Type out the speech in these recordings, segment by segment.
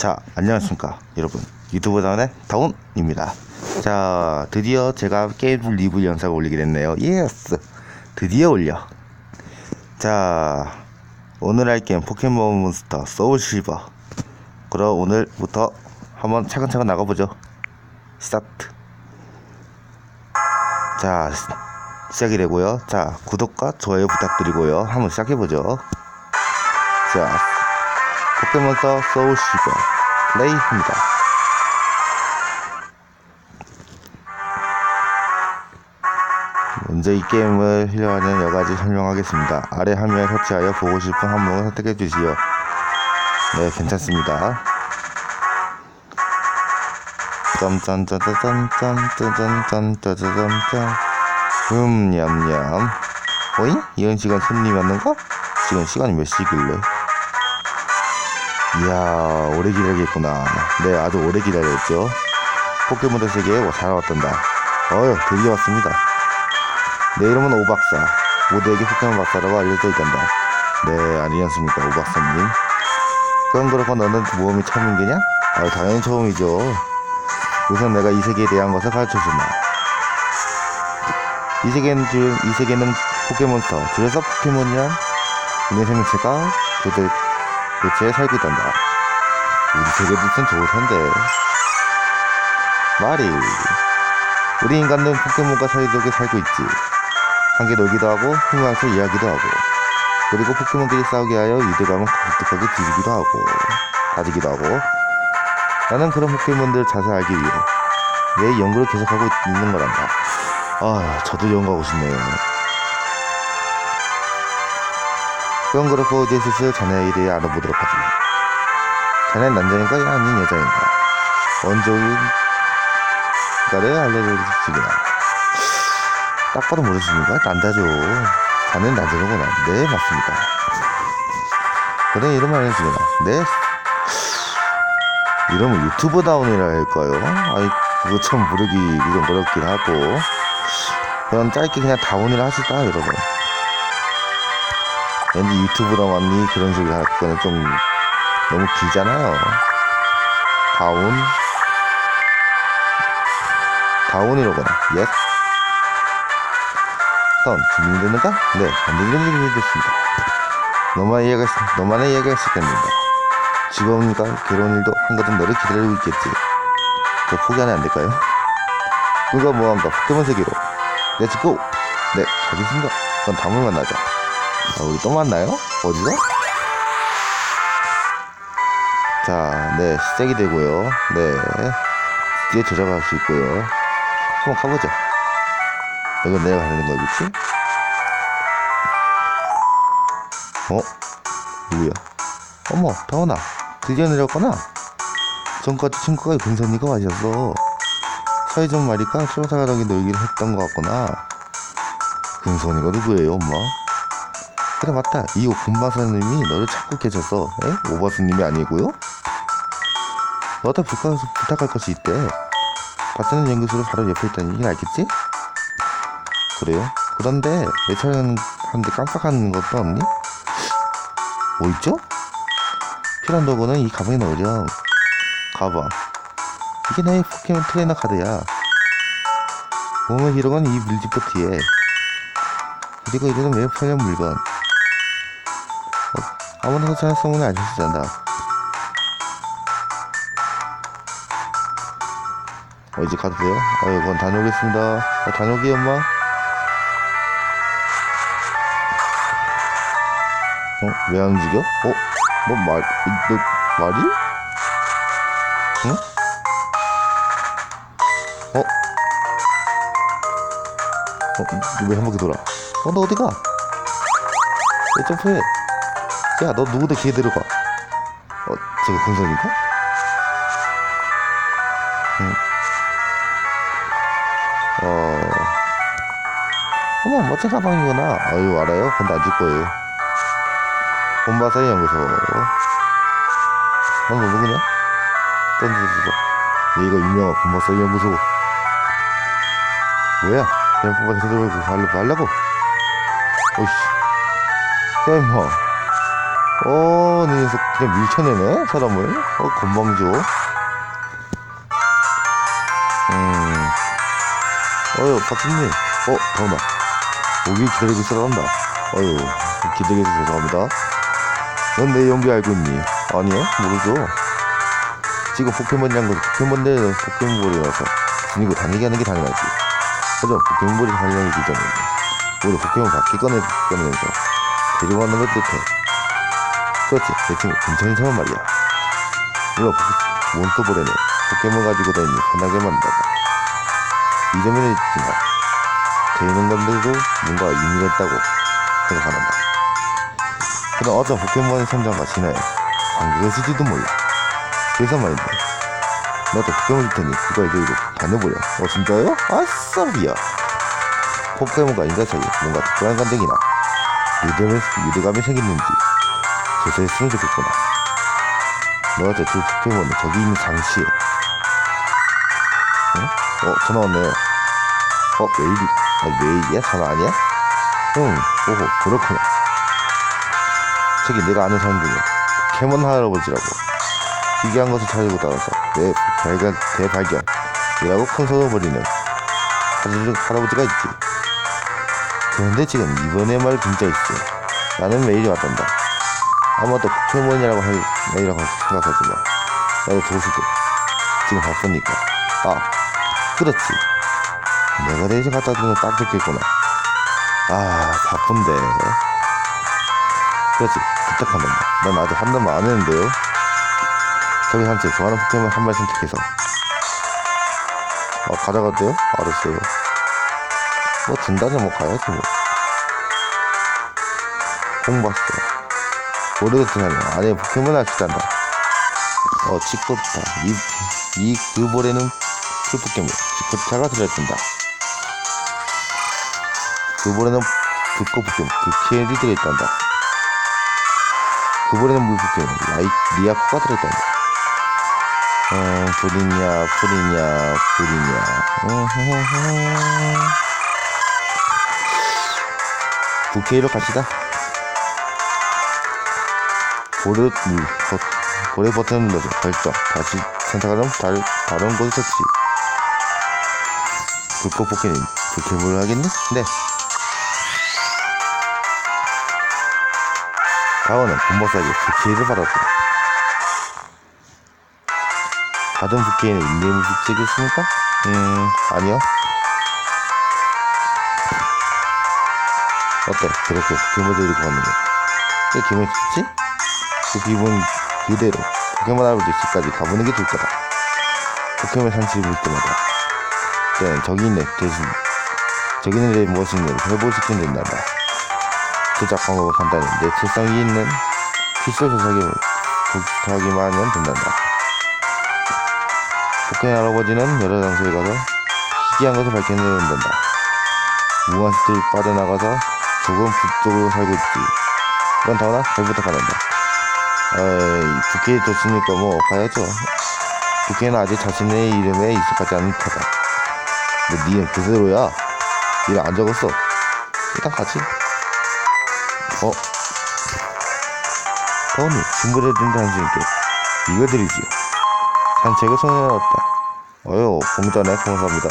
자, 안녕하십니까, 여러분. 유튜브 다운의 다운입니다. 자, 드디어 제가 게임 리뷰 영상을 올리게 됐네요. 예스! 드디어 올려. 자, 오늘 할 게임 포켓몬 몬스터 소울 실버. 그럼 오늘부터 한번 차근차근 나가보죠. 스타트. 자, 시- 시작이 되고요. 자, 구독과 좋아요 부탁드리고요. 한번 시작해보죠. 자, 포켓몬스터 소울 실버 플레이입니다. 먼저 이 게임을 hil려하는 여가지 설명하겠습니다. 아래 화면을 터치하여 보고 싶은 항목을 선택해 주시오. 네, 괜찮습니다. 짠짠짜자짠짠짠짠짠짠짠짠 음, 냠냠. 어잉? 이런 시간 손님이 왔는가? 지금 시간이 몇 시길래? 이야, 오래 기다리겠구나. 네, 아주 오래 기다렸죠. 포켓몬 세계에 잘 왔단다. 어휴, 드디어 왔습니다. 내 이름은 오박사. 모두에게 포켓몬 박사라고 알려져 있단다. 네, 아니었습니까, 오박사님? 그건 그렇고 너는 모험이 처음인 게냐? 아, 당연히 처음이죠. 우선 내가 이 세계에 대한 것을 가르쳐주마. 이 세계는 줄, 이 세계는 포켓몬스터, 줄여서 포켓몬이란 우리 생명체가 도대, 살고 있단다. 우리 세계도 참 좋을 텐데. 말이. 우리 인간은 포켓몬과 사이좋게 살고 있지. 함께 놀기도 하고, 흥하면서 이야기도 하고, 그리고 포켓몬끼리 싸우게 하여 유대감을 독특하게 뒤지기도 하고, 다지기도 하고, 나는 그런 포켓몬들을 자세히 알기 위해 내 연구를 계속하고 있는 거란다. 아, 저도 연구하고 싶네요. 그렇고 이제 슬슬 자네에 대해 알아보도록 하지. 자네는 남자인가 아닌 여자인가? 원조인가를 알려주시기나. 딱 봐도 모르십니까? 남자죠. 자네는 남자구나. 네, 맞습니다. 그래, 이름 알려주기나. 네. 이러면 유튜브 다운이라 할까요? 아이, 그거 참 부르기 좀 어렵긴 하고. 그럼 짧게 그냥 다운이라 하시다, 여러분. 왠지 유튜브로 왔니? 그런 식으로 할 거는 좀 너무 길잖아요. 다운. 다운이로구나. 예스. 다운. 준비되는가? 네, 완전히 준비됐습니다. 너만 이해가, 너만의 이해가 시작됩니다. 즐거우니까 괴로운 일도 한가득 너를 기다리고 있겠지. 저 포기하면 안 될까요? 누가 뭐한가 포켓몬 세계로. 렛츠고! 네, 가겠습니다. 그럼 다음에 만나자. 아, 우리 또 만나요? 어디서? 자, 네, 시작이 되고요. 네. 뒤에 저장할 수 있고요. 한번 가보자. 이건 내가 가는 거겠지? 어? 누구야? 어머, 다원아. 드디어 내렸구나. 전까지 친구가 근선이가 와셨어. 사이좋은 말이까 쇼사가랑이 놀기를 했던 것 같구나. 근선이가 누구예요, 엄마? 그래 맞다 이 군바사님이 너를 찾고 계셨어 에? 오바스님이 아니고요? 너한테 부탁, 부탁할 것이 있대 바스는 연구소로 바로 옆에 있다는 얘기는 알겠지? 그래요? 그런데 매촬영하는데 깜빡하는 것도 없니? 뭐 있죠? 필요한 도구는 이 가방에 넣으렴 가방 이게 나의 포켓몬 트레이너 카드야 몸의 기록은 이 밀집도 뒤에 그리고 이거는 매우 편한 물건 소문을 안 주시잖아. 어, 이제 가도 돼요? 아유, 그건 다녀오겠습니다. 어, 다녀오게, 엄마. 어, 왜 안 움직여? 어, 너 말, 너 말이? 응? 어? 어, 왜 한 바퀴 돌아? 어, 너 어디 가? 왜 점프해? 야, 너 누구도 기회 들어가. 어, 저거 군선인가? 응. 어. 어머, 멋진 가방이구나. 아유, 알아요? 그건 놔줄 거예요. 본바사의 연구소. 너 누구냐? 던져주자. 얘가 유명한 본바사의 연구소. 뭐야? 그냥 본바사 들고 발로 발라고? 어이씨. 야, 임마. 어, 이 녀석 그냥 밀쳐내네, 사람을. 어, 건방져. 음. 어휴, 박수님. 어, 다운아. 오길 기다리고 있어란다. 어휴, 기다리게 해서 죄송합니다. 넌 내 연기 알고 있니? 아니요, 모르죠. 지금 포켓몬이란 것은 포켓몬들은 포켓몬볼이라서 지니고 다니게 하는 게 당연하지. 하지만 포켓몬볼이 활용이 되잖아. 우리 포켓몬 바퀴 꺼내, 꺼내면서 데리고 가는 것 뜻해. 그렇지, 내 친구 괜찮은 말이야. 물론 포- 몬스터볼에는 포켓몬 가지고 다니니 편하게 만든다. 이 점에는 있지만 건데도 뭔가 의미가 있다고 생각한다. 그럼 어떤 포켓몬의 성장과 진화에 관계가 있을지도 몰라. 그래서 말인데 너도 포켓몬 줄 테니 그걸 들고 다녀보려. 어 진짜요? 아싸비야. 포켓몬과 인간 사이에 뭔가 특별한 유대감이, 유대감이 생겼는지 조사했으면 좋겠구나. 너가 저두 포켓몬은 저기 있는 장치에 응? 어 전화 왔네. 어 메일이 아니 메일이야? 전화 아니야? 응 오호 그렇구나. 저기 내가 아는 사람 중에 포켓몬 할아버지라고 희귀한 것을 찾으고 따라서 내 발견, 대발견 이라고 큰 소리 벌이는 할아버지, 할아버지가 있지. 그런데 지금 이번에 말 진짜 있어. 나는 메일이 왔단다. 아마도 포켓몬이라고 할 메일이라고 생각하지만 나도 도수도 지금 바쁘니까. 아, 그렇지. 내가 대신 갖다 주면 딱 좋겠구나. 아, 바쁜데. 그렇지, 부탁한단다. 난 아직 한 단만 안 했는데요. 저기 산책 좋아하는 포켓몬 한 마리 선택해서 아 가져갔대요? 알았어요 뭐 준다면 뭐 가야지 뭐 공봤어 사람 안에 포켓몬 있단다. 어 치코타. 이, 이 그 볼에는 풀포켓몬 치코타가 들어있단다. 그 볼에는 불꽃 포켓몬 그케일이 들어있단다. 그 볼에는 물 포켓몬 라이, 리아코가 들어있단다. 어, 불이냐, 불이냐, 불이냐. 으흐흐흐. 부케이로 갑시다. 고래, 물, 버, 고래 버튼을 눌러서 결정. 다시 선택하면 다른, 다른 곳을 터치. 불꽃 포켓은 부케이를 하겠네? 네. 다원은 본버스에게 부케이를 받았다. 받은 부케에는 인내무 붙이겠습니까? 음, 아니요. 어때? 그렇게 포켓몬 데리고 갔는데. 왜 기분이 좋지? 그 기분 그대로 포켓몬 할아버지 집까지 가보는 게 좋을 거다. 포켓몬 산책을 볼 때마다. 때는 저기 있네, 대신. 저기 있는 데 무엇이 있는지 회복시키면 된단다. 조작 방법은 간단해. 내 책상 위에 있는 픽셀 조작을 조작하기만 하면 된단다. 포켓 할아버지는 여러 장소에 가서 희귀한 것을 발견해야 된다. 무한 스틸 빠져나가서 조금 북쪽으로 살고 있지. 그건 다오나 잘 부탁한다. 부캐 줬으니까 뭐 가야죠. 부캐는 아직 자신의 이름에 익숙하지 않은 터다. 근데 니는 그대로야. 이름 안 적었어. 일단 가지. 어? 다오니, 준비를 된다 한신께 이거 드리지요. 산책을 손해놨다. 어휴, 공전에 감사합니다.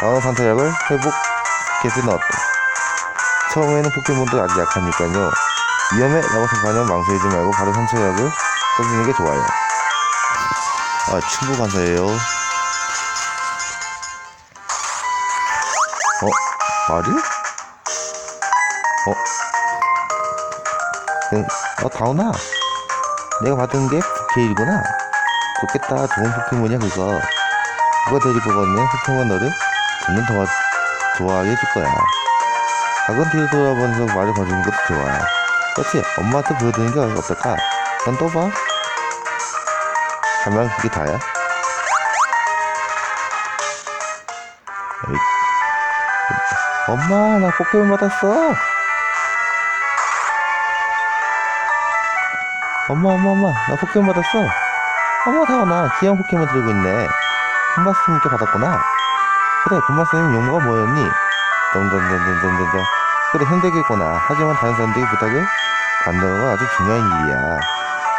다음 산타약을 회복켓에 넣었다. 처음에는 포켓몬도 아직 약하니까요. 위험해! 라고 생각하면 망설이지 말고 바로 산타약을 써주는 게 좋아요. 아, 친구 감사해요. 어? 말이? 어? 응, 어, 다운아. 내가 받은 게 부케일이구나. 좋겠다. 좋은 포켓몬이야, 그거. 그거 데리고 가면 포켓몬 너를 점점 더 좋아하게 해줄 거야. 작은 뒤에 돌아보면서 말을 거주는 것도 좋아. 그렇지? 엄마한테 보여드리는 게 어떨까? 넌또 봐. 하면 그게 다야? 엄마, 나 포켓몬 받았어. 엄마, 엄마, 엄마, 나 포켓몬 받았어. 어머, 다원아, 귀여운 포켓몬 들고 있네. 군마스님께 받았구나. 그래, 군마스님 용모가 뭐였니? 덩덩덩덩덩덩덩. 그래, 힘들겠구나. 하지만 다른 사람들에게 부탁을 만드는 건 아주 중요한 일이야.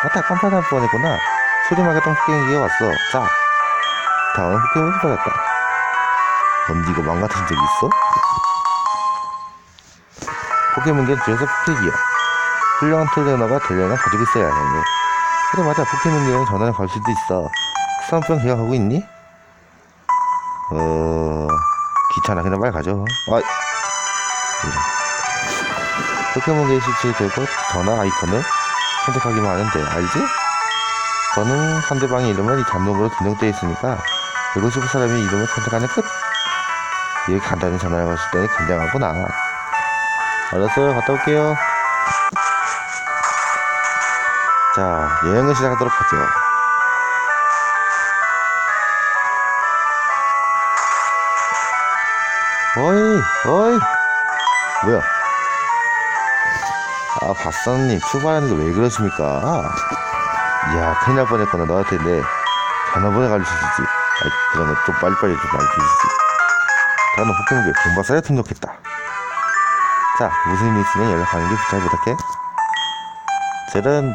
맞다, 깜빡할 뻔했구나. 소리막했던 폭행기가 왔어. 자, 다음 폭행을 받았다. 언니 이거 망가뜨린 적 있어? 포켓몬계는 줄여서 포켓이야. 훌륭한 트레이너가 되려면 가지고 있어야 해. 그래 맞아 포켓몬계는 전화를 걸 수도 있어. 수상병 계약하고 있니? 어... 귀찮아 그냥 빨리 가죠. 아. 포켓몬계에 실시되고 전화 아이콘을 선택하기만 돼. 알지? 저는 상대방의 이름을 이 잠록으로 등록되어 있으니까 알고 싶은 사람의 이름을 선택하는 끝. 이렇게 간단히 전화를 걸을 때는 굉장하구나. 알았어요. 갔다 올게요. 자, 여행을 시작하도록 하죠. 어이, 어이. 뭐야? 아, 박사님, 출발하는 게왜 그러십니까? 이야, 큰일 날 뻔했구나. 너한테 내 전화번호 가르쳐주지. 아, 그런 거 좀 빨리빨리 좀 알려주지. 다음은 호평구에 공바사에 등록했다. 자, 무슨 일 있으면 연락하는 게 잘 부탁해. 저는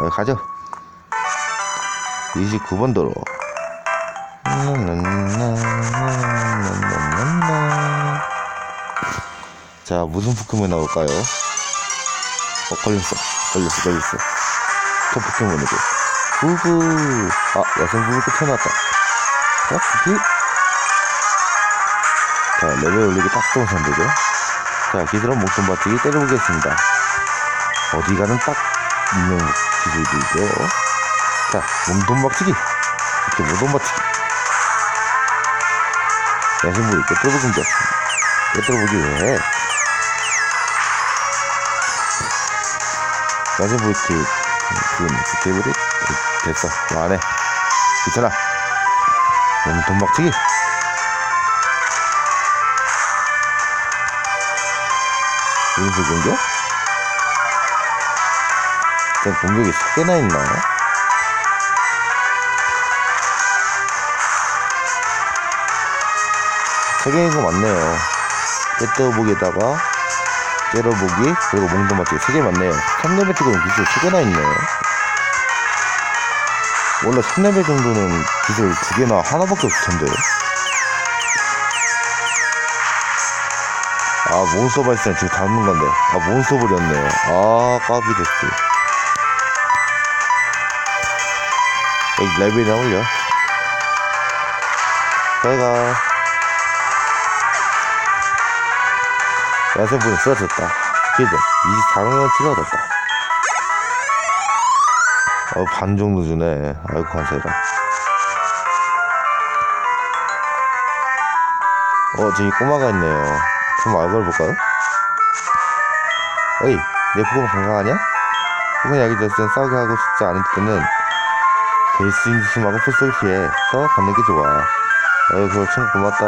어, 가죠. 29번 도로. 자, 무슨 포켓몬 나올까요? 어, 걸렸어. 걸렸어, 걸렸어. 첫 포켓몬이고. 부부. 아, 여성 부부 끝에 나왔다. 자, 부기. 자, 레벨 올리기 딱 좋은 선택이죠. 자, 기술은 목숨 버티기 때려보겠습니다. 어디 가는 딱 있는 기술이죠. 자, 몸통 박치기. 이렇게 몸통 박치기. 야생부리 깨뜨려 공격. 깨뜨려 보기 왜? 야 그, 그, 개구리? 됐어. 뭐안 해. 괜찮아. 몸통 박치기. 무슨 공격? 전 공격이 3개나 있나? 세 개인 거 맞네요. 깨떠보기에다가 째려보기 그리고 몽동맞기 3개 맞네요. 3레벨 찍으면 기술 3개나 있네. 원래 3레벨 정도는 기술 2개나 하나밖에 없을 텐데. 아 몬스터 발생 지금 닿는 건데 아 몬스터 버렸네 아 까비 여기 레벨이나 올려 잘가 야생분이 쓰러졌다 기죠 24명은 쓰러졌다 어 반 정도 주네 아이고 감사해라 어 저기 꼬마가 있네요 좀 얼굴 볼까요? 어이, 내 부금 건강하냐? 부근 약이 됐을 땐 싸우게 하고 싶지 않을 때는 베이스 인지심하고 풀스를 피해서 걷는 게 좋아. 어이, 그걸 참 고맙다.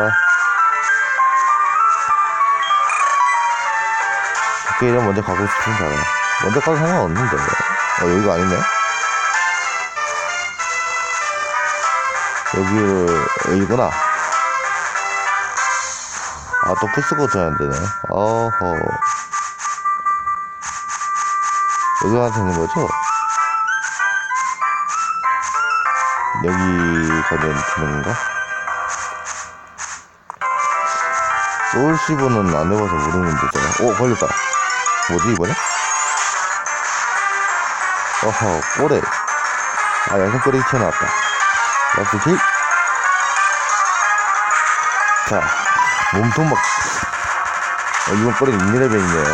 학교에 먼저 가고 싶은 사람. 먼저 가도 상관없는데. 어, 여기가 아니네? 여기를, 여기구나. 아, 또 풀스고 안 되네. 어허. 여기 가도 되는 거죠? 여기 가면 되는 건가? 소울시브는 안 해봐서 모르는 데잖아. 오, 걸렸다. 뭐지, 이번에? 어허, 꼬레. 아, 양손 꼬레 튀어나왔다. 라스트 킥. 자, 몸통 막, 어, 이번 꼬리 2레벨이네요.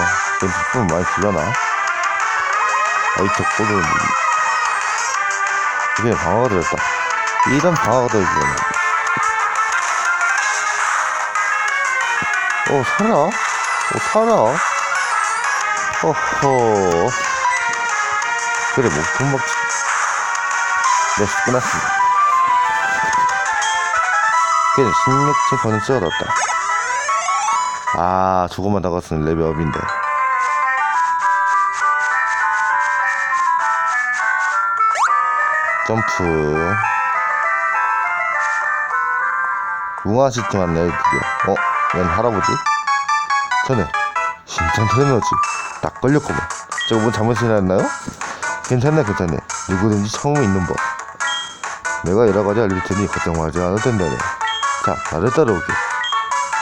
좀 뒷부분 많이 줄려나? 어이, 저 꼬리, 이게 방어가 들었다. 이런 방어가 들었네. 어, 살아? 어, 살아? 어허. 그래, 몸통 막, 네, 끝났습니다. 그래, 16층 거는 쓰러졌다. 아, 조금만 더 갔으면 레벨업인데. 점프. 웅아 시티 왔네, 드디어. 어, 웬 할아버지? 전에, 신청 테너지 딱 걸렸구만. 저거 뭐 잘못이 났나요? 괜찮네 괜찮네. 누구든지 처음에 있는 법. 내가 여러 가지 알릴 테니 걱정하지 않아도 된다네. 자 나를 따라오게.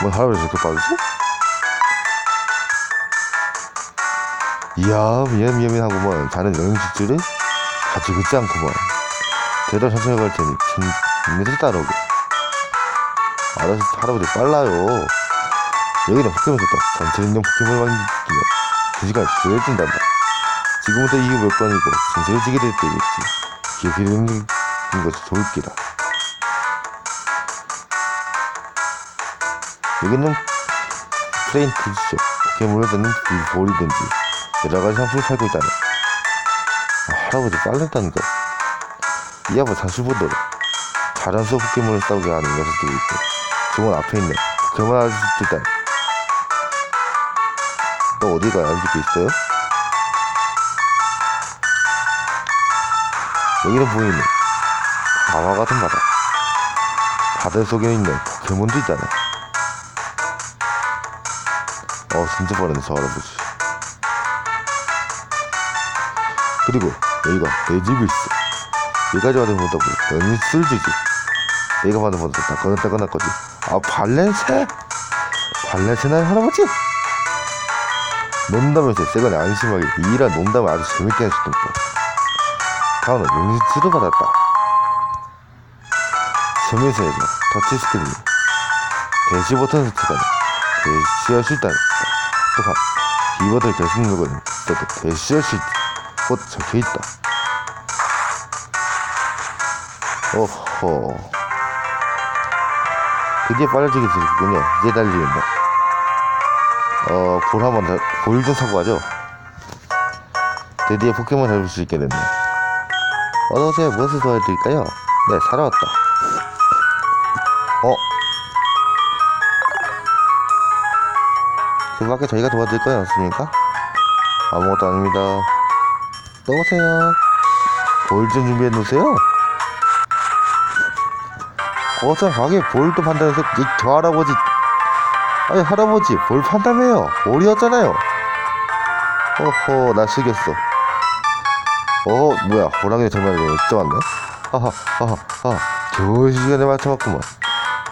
뭐 할아버지 저렇게 빠르지? 이야 미안 미안 미안 하구먼 자는 영양실줄을 가지고 있지 않구먼 대답 천천히 갈 테니 김민수 따라오게. 알아서 할아버지 빨라요. 여기는 포켓몬 좋다. 전체 있는 포켓몬을 만지면 2시간 지어진단다 지금부터 이게 몇 번이고 진실을 지게 될 때겠지. 기억이 되는 것이 좋을 기다. 여기는 프레인트 주죠. 포켓몬을 듣는 볼이든지 여러 가지 상품을 팔고 있다네 아, 할아버지 빨랐다니까 이 아빠 자신보도록 자연스러운 포켓몬을 싸우게 하는 녀석들이 있고 저건 앞에 있네 포켓몬 아저씨도 있다네 또 어디 가야 할게 있어요? 여기는 보이네 바와 같은 바다. 바다 속에 있는 포켓몬도 있잖아. 어 진짜 빠르네 저 할아버지. 그리고 여기가 내 집이 있어. 여기까지 보다 보니 너는 술주지. 내가 받은 것도 다 꺼냈다 꺼냈거지 아 발렌세? 발렌세나의 할아버지 논다면서 세간에 안심하게 이란 농담을 아주 재밌게 거 다음은 용지치를 받았다. 세면서에서 터치스크린이 대시 버튼 대시할 수 있다 또한 키보드 결승 누르는 때도 대시할 수 있다 곧 적혀있다. 오호 드디어 빨라지게 되겠군요 이제 달리는다 어, 볼 한번 더, 볼좀 사고 가죠. 드디어 포켓몬 잡을 수 있게 됐네. 어서오세요. 무엇을 도와드릴까요? 네, 사러 왔다. 어? 그 밖에 저희가 도와드릴 거예요, 없습니까? 아무것도 아닙니다. 또 오세요. 볼좀 준비해 놓으세요. 어서 가게 볼도 판다면서 이저 할아버지 아니 할아버지 볼 판다며요? 볼이었잖아요. 어허 나 속였어. 어 뭐야 호랑이 정말 진짜 왔네? 하하 하하 하. 좋은 시간에 맞춰봤구만.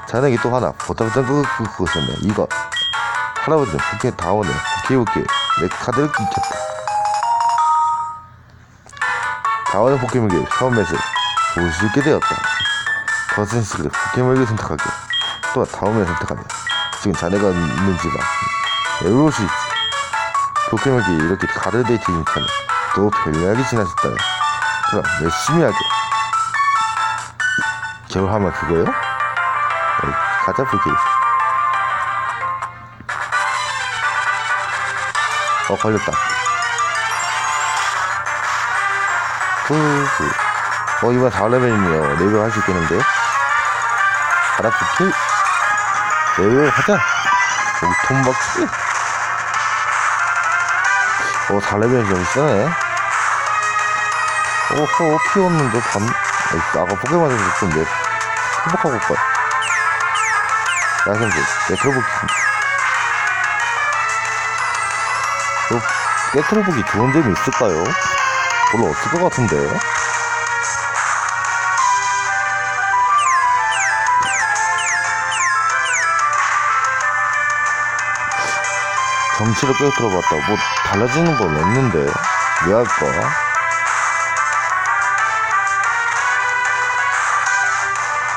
자네기 또 하나 보답장 끄고 끄고 있었네. 이거. 할아버지는 포켓 다 오네. 포켓 내 카드를 끼쳤다. 다오는 포켓몬을 처음에서 볼수 있게 되었다. 더센스를 포켓몬을 선택하게. 또 다음에 선택하며 지금 자네가 있는 집안 외로울 수 있지. 포켓몬이 이렇게 가르데 있으니까 또 편리하게 지나셨다 그럼 열심히 하게. 겨울하면 그거요? 어이, 가자 포켓 어 걸렸다. 후후. 어 이번 4레벨이네요. 레벨 할 수 있겠는데 가라 포켓 레벨 하자. 여기 톰박스 어 4레벨 좀 쓰네 오호 피웠는데 밤 아까 포켓몬에서 회복하고 올걸 야생들 내 들어보기 어, 깨트려보기 좋은 점이 있을까요? 별로 없을 것 같은데 정치를 깨뜨려봤다 뭐 달라지는 건 없는데. 왜 할까?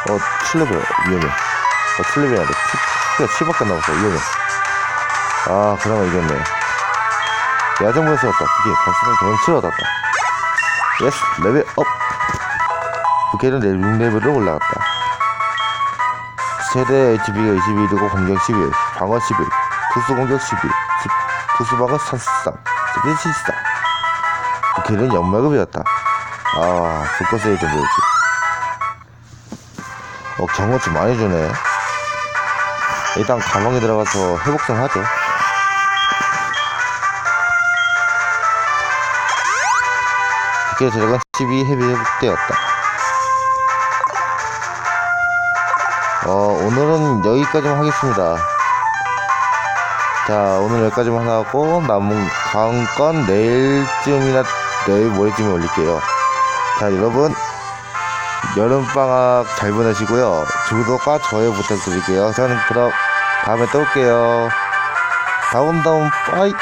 어 7레벨 위험해. 어 7레벨 안돼 피가 7밖에 안 남았어. 위험해. 아 그나마 이겼네 야생부에서 왔다 그게 발생의 경험치를 얻었다. 예스 레벨 업 부캐는 6레벨로 올라갔다. 최대 HP가 21이고 공격 11 방어 11 투수 공격 11 투수 방어 33 스피드 74 부캐는 연막을 배웠다. 아 불꽃세이 좀 배웠지. 어 경험치 많이 주네. 일단 가방에 들어가서 회복 좀 하죠. 부캐 재력은 12 헤비 회복되었다. 어, 오늘은 여기까지만 하겠습니다. 자 오늘 여기까지만 하고 남은 다음 건 내일쯤이나 내일 모레쯤에 올릴게요. 자 여러분 여름방학 잘 보내시고요. 구독과 좋아요 부탁드릴게요. 저는 그럼 다음에 또 올게요. 다음 다음 빠이